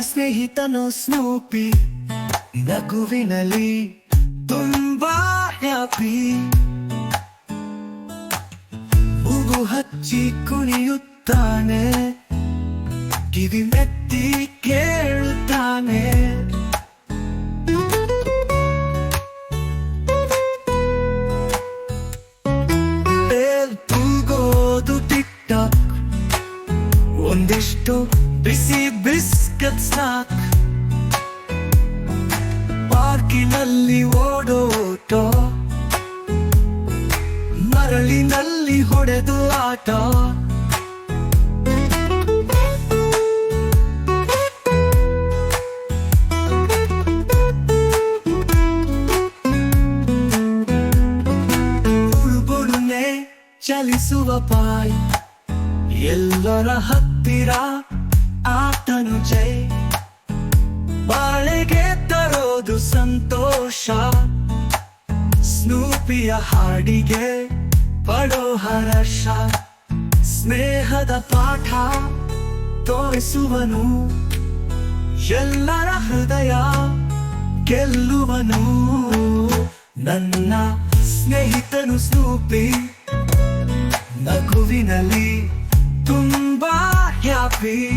ಸ್ನೇಹಿತನು ಸ್ನೂಪಿ ನಗುವಿನಲ್ಲಿ ತುಂಬಾ ಹ್ಯಾಪಿ ಉಗು ಹಚ್ಚಿ ಕುಣಿಯುತ್ತಾನೆ. ಕಿವಿ ಮೆತ್ತಿ ಕೇಳುತ್ತಾನೆ. ತೂಗೋದು ಟಾಕ್ ಒಂದಿಷ್ಟು ಬಿಸಿ ಬಿಸ್ಕತ್ ಸ್ನಾಕ್. ಪಾರ್ಕಿನಲ್ಲಿ ಓಡೋಟ ಮರಳಿನಲ್ಲಿ ಹೊಡೆದು ಆಟ. ಚಲಿಸುವ ಪಾಯ್. ಎಲ್ಲರ ಹತ್ತಿರ ಆತನು ಜೈ. ಬಾಳೆಗೆ ತರೋದು ಸಂತೋಷ. ಸ್ನೂಪಿಯ ಹಾಡಿಗೆ ಪಡೋ ಹರಷ ಸ್ನೇಹದ ಪಾಠ ತೋರಿಸುವನು. ಎಲ್ಲರ ಹೃದಯ ಗೆಲ್ಲುವನು. ನನ್ನ ಸ್ನೇಹಿತನು ಸ್ನೂಪಿ. ನಗುವಿನಲ್ಲಿ ತುಂಬಾ ಹ್ಯಾಪಿ.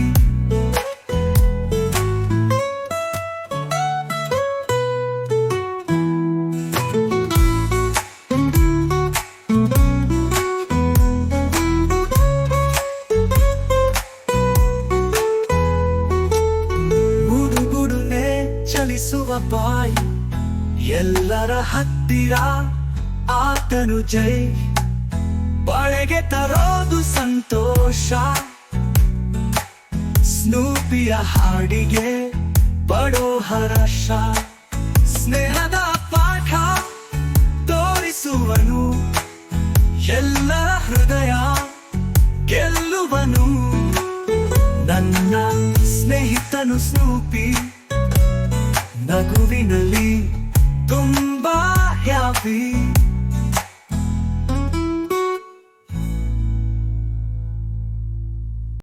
ಬಾಯಿ ಎಲ್ಲರ ಹತ್ತಿರ ಆತನು ಜೈ. ಬಾಳೆಗೆ ತರೋದು ಸಂತೋಷ. ಸ್ನೂಪಿಯ ಹಾಡಿಗೆ ಪಡೋ ಹರಷ. ಸ್ನೇಹದ ಪಾಠ ತೋರಿಸುವನು. ಎಲ್ಲರ ಹೃದಯ ಗೆಲ್ಲುವನು. ನನ್ನ ಸ್ನೇಹಿತನು ಸ್ನೂಪಿ. ನಗುವಿನಲ್ಲಿ ತುಂಬಾ ಹ್ಯಾಪಿ